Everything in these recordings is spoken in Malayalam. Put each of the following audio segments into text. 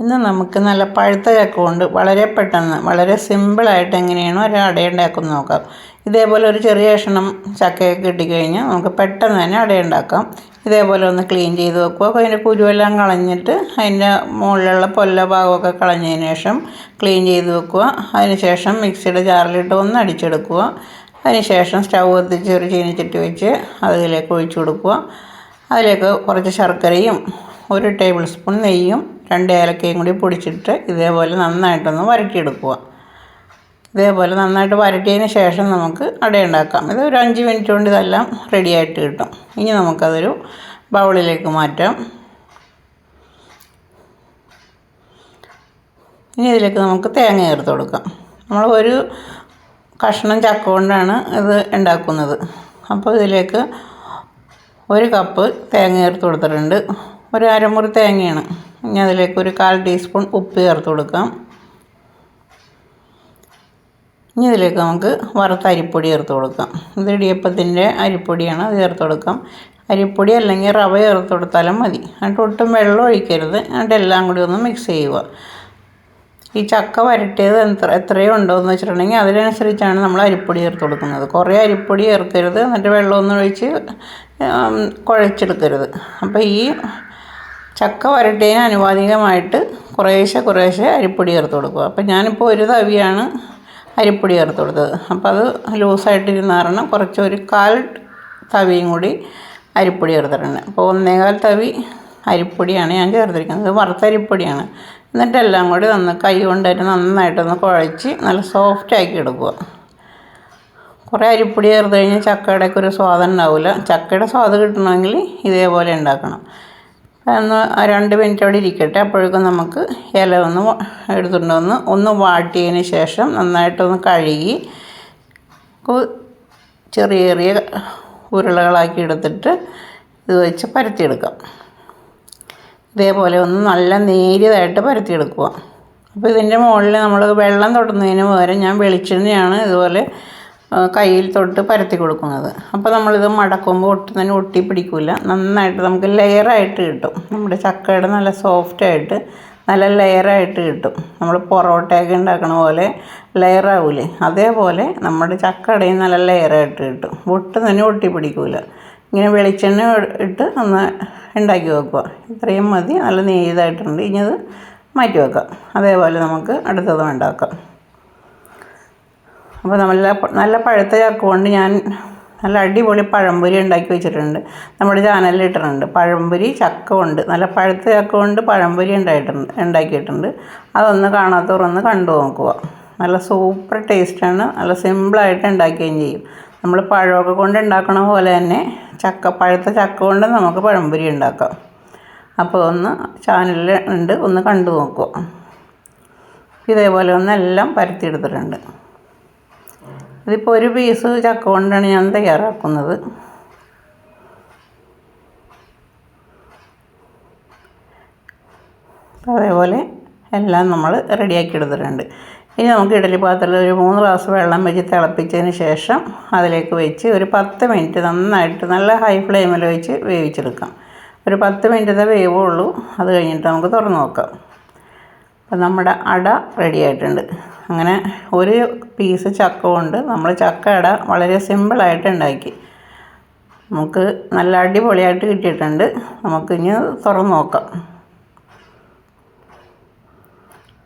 ഇന്ന് നമുക്ക് നല്ല പഴുത്ത ചക്ക കൊണ്ട് വളരെ പെട്ടെന്ന് വളരെ സിമ്പിളായിട്ട് എങ്ങനെയാണോ ഒരു അടയുണ്ടാക്കുന്നത് നോക്കാം. ഇതേപോലെ ഒരു ചെറിയ കഷ്ണം ചക്കയൊക്കെ കിട്ടിക്കഴിഞ്ഞാൽ നമുക്ക് പെട്ടെന്ന് തന്നെ അടയുണ്ടാക്കാം. ഇതേപോലെ ഒന്ന് ക്ലീൻ ചെയ്ത് വെക്കുക. അതിന്റെ കുരുവെല്ലാം കളഞ്ഞിട്ട് അതിന്റെ മുകളിലുള്ള പൊല്ല ഭാഗമൊക്കെ കളഞ്ഞതിന് ശേഷം ക്ലീൻ ചെയ്ത് വെക്കുക. അതിന് ശേഷം മിക്സിയുടെ ജാറിലിട്ട് ഒന്ന് അടിച്ചെടുക്കുക. അതിന് ശേഷം സ്റ്റൗ കത്തിച്ച് ഒരു ചീനിച്ചട്ടി വെച്ച് അതിലേക്ക് ഒഴിച്ചു കൊടുക്കുക. അതിലേക്ക് കുറച്ച് ശർക്കരയും ഒരു ടേബിൾ സ്പൂൺ നെയ്യും രണ്ട് ഏലക്കയും കൂടി പൊടിച്ചിട്ട് ഇതേപോലെ നന്നായിട്ടൊന്ന് വരട്ടിയെടുക്കുക. ഇതേപോലെ നന്നായിട്ട് വരട്ടിയതിന് ശേഷം നമുക്ക് അടയുണ്ടാക്കാം ഇത് ഒരു അഞ്ച് മിനിറ്റ് കൊണ്ട് ഇതെല്ലാം റെഡിയായിട്ട് കിട്ടും. ഇനി നമുക്കതൊരു ബൗളിലേക്ക് മാറ്റാം. ഇനി ഇതിലേക്ക് നമുക്ക് തേങ്ങ ചേർത്ത് കൊടുക്കാം. നമ്മൾ ഒരു കഷ്ണം ചക്ക കൊണ്ടാണ് ഇത് ഉണ്ടാക്കുന്നത്. അപ്പോൾ ഇതിലേക്ക് ഒരു കപ്പ് തേങ്ങ ചേർത്ത് കൊടുത്തിട്ടുണ്ട്. ഒരു അരമുറി തേങ്ങയാണ്. ഇനി അതിലേക്ക് ഒരു കാൽ ടീസ്പൂൺ ഉപ്പ് ചേർത്ത് കൊടുക്കാം. ഇനി ഇതിലേക്ക് നമുക്ക് വറുത്ത അരിപ്പൊടി ചേർത്ത് കൊടുക്കാം. ഇത് ഇടിയപ്പത്തിന്റെ അരിപ്പൊടിയാണ് അത് ചേർത്ത് കൊടുക്കാം. അരിപ്പൊടി അല്ലെങ്കിൽ റവ ചേർത്ത് കൊടുത്താലും മതി. എന്നിട്ട് ഒട്ടും വെള്ളം ഒഴിക്കരുത്. എന്നിട്ട് എല്ലാം കൂടി ഒന്ന് മിക്സ് ചെയ്യുക. ഈ ചക്ക വരട്ടിയത് എത്ര എത്രയോ ഉണ്ടോ എന്ന് വെച്ചിട്ടുണ്ടെങ്കിൽ അതിനനുസരിച്ചാണ് നമ്മൾ അരിപ്പൊടി ചേർത്ത് കൊടുക്കുന്നത്. കുറേ അരിപ്പൊടി ചേർക്കരുത്. എന്നിട്ട് വെള്ളമൊന്നും ഒഴിച്ച് കുഴച്ചെടുക്കരുത്. അപ്പോൾ ഈ ചക്ക വരട്ടേന് അനുവാദികമായിട്ട് കുറേശ്ശെ കുറേശ്ശെ അരിപ്പൊടി ചേർത്ത് കൊടുക്കുക. അപ്പം ഞാനിപ്പോൾ ഒരു തവിയാണ് അരിപ്പൊടി ചേർത്ത് കൊടുത്തത്. അപ്പോൾ അത് ലൂസായിട്ടിരുന്ന കാരണം കുറച്ച് ഒരു കാൽ തവിയും കൂടി അരിപ്പൊടി ചേർത്തിട്ടുണ്ട്. അപ്പോൾ ഒന്നേകാൽ തവി അരിപ്പൊടിയാണ് ഞാൻ ചേർത്തിരിക്കുന്നത്. വറുത്തരിപ്പൊടിയാണ് എന്നിട്ട് എല്ലാം കൂടി നന്ന് കൈ കൊണ്ടായിട്ട് നന്നായിട്ടൊന്ന് കുഴച്ച് നല്ല സോഫ്റ്റ് ആക്കി എടുക്കുക. കുറേ അരിപ്പൊടി ചേർത്ത് കഴിഞ്ഞാൽ ചക്കയുടെ ഒക്കെ ഒരു സ്വാദം ഉണ്ടാവില്ല. ചക്കയുടെ സ്വാദ് കിട്ടണമെങ്കിൽ ഇതേപോലെ ഉണ്ടാക്കണം. ഒന്ന് രണ്ട് മിനിറ്റ് അവിടെ ഇരിക്കട്ടെ. അപ്പോഴേക്കും നമുക്ക് ഇല ഒന്ന് എടുത്തുകൊണ്ട് വന്ന് ഒന്ന് വാട്ടിയതിന് ശേഷം നന്നായിട്ടൊന്ന് കഴുകി ചെറിയ ചെറിയ ഉരുളകളാക്കി എടുത്തിട്ട് ഇത് വെച്ച് പരത്തിയെടുക്കാം. ഇതേപോലെ ഒന്ന് നല്ല നേരിയതായിട്ട് പരത്തിയെടുക്കുക. അപ്പോൾ ഇതിന്റെ മുകളിൽ നമ്മൾ വെള്ളം തൊടുന്നതിന് പകരം ഞാൻ വെളിച്ചെണ്ണയാണ് ഇതുപോലെ കയ്യിൽ തൊട്ട് പരത്തി കൊടുക്കുന്നത്. അപ്പോൾ നമ്മളിത് മടക്കുമ്പോൾ ഒട്ടും തന്നെ ഒട്ടി പിടിക്കില്ല നന്നായിട്ട് നമുക്ക് ലെയറായിട്ട് കിട്ടും. നമ്മുടെ ചക്കയുടെ നല്ല സോഫ്റ്റായിട്ട് നല്ല ലെയറായിട്ട് കിട്ടും. നമ്മൾ പൊറോട്ടയൊക്കെ ഉണ്ടാക്കണ പോലെ ലെയറാവൂലേ അതേപോലെ നമ്മുടെ ചക്കടയും നല്ല ലെയറായിട്ട് കിട്ടും. ഒട്ടും തന്നെ ഒട്ടി പിടിക്കില്ല ഇങ്ങനെ വെളിച്ചെണ്ണ ഇട്ട് ഒന്ന് ഉണ്ടാക്കി വെക്കുക. ഇത്രയും മതി. നല്ല നെയ്തായിട്ടുണ്ട് ഇനി അത് മാറ്റി വെക്കാം. അതേപോലെ നമുക്ക് അടുത്തത് ഉണ്ടാക്കാം. അപ്പോൾ നല്ല നല്ല പഴുത്ത ചക്ക കൊണ്ട് ഞാൻ നല്ല അടിപൊളി പഴംപൊരി ഉണ്ടാക്കി വെച്ചിട്ടുണ്ട്. നമ്മുടെ ചാനലിൽ ഇട്ടിട്ടുണ്ട്. പഴംപൊരി ചക്ക കൊണ്ട് നല്ല പഴുത്ത ചക്ക കൊണ്ട് പഴംപൊരി ഉണ്ടായിട്ടുണ്ട് ഉണ്ടാക്കിയിട്ടുണ്ട്. അതൊന്ന് കാണാത്തവരൊന്ന് കണ്ടു നോക്കുക. നല്ല സൂപ്പർ ടേസ്റ്റാണ് നല്ല സിമ്പിളായിട്ട് ഉണ്ടാക്കുകയും ചെയ്യും. നമ്മൾ പഴമൊക്കെ കൊണ്ട് ഉണ്ടാക്കണ പോലെ തന്നെ ചക്ക പഴുത്ത ചക്ക കൊണ്ട് നമുക്ക് പഴംപൊരി ഉണ്ടാക്കാം. അപ്പോൾ ഒന്ന് ചാനലിൽ ഉണ്ട് ഒന്ന് കണ്ടു നോക്കുക. ഇതേപോലെ ഒന്നെല്ലാം പരത്തിയെടുത്തിട്ടുണ്ട് ഇതിപ്പോൾ ഒരു പീസ് ചക്ക കൊണ്ടാണ് ഞാൻ തയ്യാറാക്കുന്നത്. അതേപോലെ എല്ലാം നമ്മൾ റെഡിയാക്കി എടുത്തിട്ടുണ്ട്. ഇനി നമുക്ക് ഇഡലി പാത്രത്തിൽ ഒരു മൂന്ന് ഗ്ലാസ് വെള്ളം വെച്ച് തിളപ്പിച്ചതിന് ശേഷം അതിലേക്ക് വെച്ച് ഒരു പത്ത് മിനിറ്റ് നന്നായിട്ട് നല്ല ഹൈ ഫ്ലെയിമിൽ വെച്ച് വേവിച്ചെടുക്കാം. ഒരു പത്ത് മിനിറ്റത്തെ വേവുള്ളൂ. അത് കഴിഞ്ഞിട്ട് നമുക്ക് തുറന്ന് നോക്കാം. അപ്പം നമ്മുടെ അട റെഡി ആയിട്ടുണ്ട്. അങ്ങനെ ഒരു പീസ് ചക്ക കൊണ്ട് നമ്മൾ ചക്ക അട വളരെ സിമ്പിളായിട്ട് ഉണ്ടാക്കി. നമുക്ക് നല്ല അടിപൊളിയായിട്ട് കിട്ടിയിട്ടുണ്ട്. നമുക്കിനി തുറന്ന് നോക്കാം.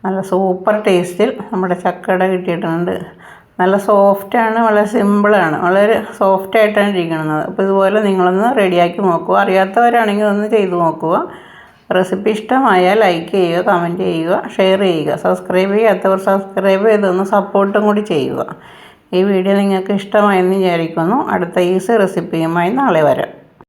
നല്ല സൂപ്പർ ടേസ്റ്റിൽ നമ്മുടെ ചക്കട കിട്ടിയിട്ടുണ്ട്. നല്ല സോഫ്റ്റാണ് വളരെ സിമ്പിളാണ് വളരെ സോഫ്റ്റായിട്ടാണ് ഇരിക്കുന്നത്. അപ്പോൾ ഇതുപോലെ നിങ്ങളൊന്ന് റെഡിയാക്കി നോക്കുക. അറിയാത്തവരാണെങ്കിൽ ഒന്ന് ചെയ്ത് നോക്കുക. റെസിപ്പി ഇഷ്ടമായാൽ ലൈക്ക് ചെയ്യുക കമന്റ് ചെയ്യുക ഷെയർ ചെയ്യുക. സബ്സ്ക്രൈബ് ചെയ്യാത്തവർ സബ്സ്ക്രൈബ് ചെയ്തൊന്ന് സപ്പോർട്ടും കൂടി ചെയ്യുക. ഈ വീഡിയോ നിങ്ങൾക്ക് ഇഷ്ടമായെന്ന് വിചാരിക്കുന്നു. അടുത്ത ഈസി റെസിപ്പിയുമായി നാളെ വരാം.